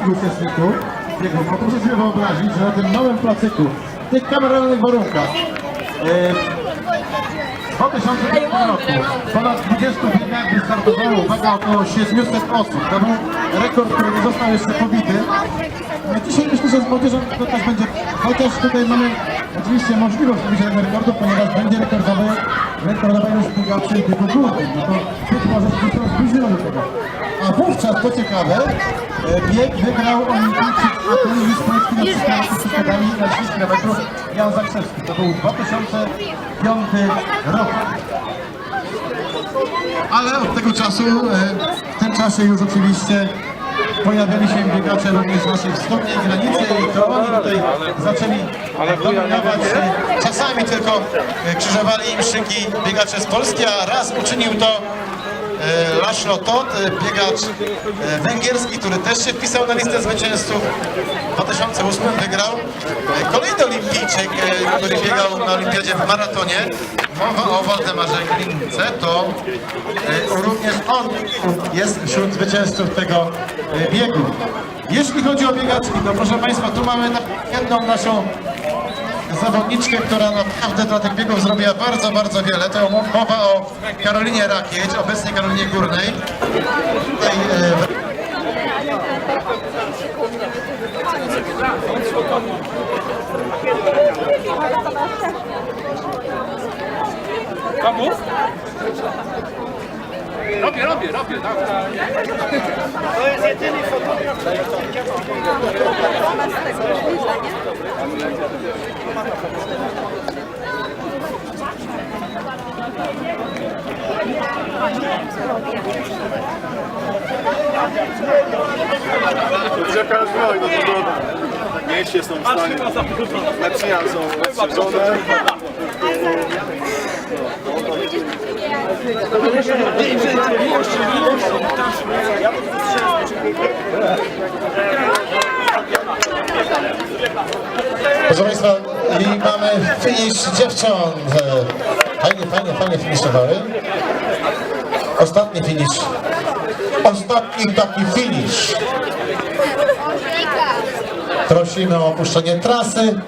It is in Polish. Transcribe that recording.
uczestników biegu, bo proszę sobie wyobrazić, że na tym małym placyku, w tych kameralnych warunkach, e, w 2005 roku ponad 20 biegach wystartowało, uwaga, około 700 osób. To był rekord, który nie został jeszcze pobity. No Dzisiaj myślę, że z młodzieżą to też będzie, chociaż tutaj mamy oczywiście możliwość tego rekordu, ponieważ będzie rekordowy, rekordowa ilość w biegu górnym. No to być może to zbliżyło do tego. A wówczas, co ciekawe, e, bieg wygrał olimpijczyk Atletyk z Polski na przystanku z pedami na 10 km Jan Zakrzewski. To był 2005 rok. Ale od tego czasu, e, w tym czasie już oczywiście pojawiali się biegacze również z naszej wschodniej granicy i to oni tutaj zaczęli dominować. Czasami tylko e, krzyżowali im szyki biegacze z Polski, a raz uczynił to e, Laszlo Todt, e, biegacz węgierski, który też się wpisał na listę zwycięzców. W 2008 wygrał. E, który biegał na olimpiadzie w maratonie, mowa o Waldemarze Glince, to e, również on jest wśród zwycięzców tego e, biegu. Jeśli chodzi o biegaczki, to proszę Państwa, tu mamy jedną naszą zawodniczkę, która naprawdę dla tych biegów zrobiła bardzo, bardzo wiele. To mowa o Karolinie Rakieć, obecnej Karolinie Górnej. Tutaj, e, Komu? Robię, robię, robię. Dobra. Rzeka już była i no to dobra. Mieście są w stanie. Lepszynia są odstrzeżone. Proszę Państwa, i mamy finish dziewcząt. Fajnie, fajnie, fajnie finiszowały. Ostatni finish. Ostatni taki finish prosimy o opuszczenie trasy.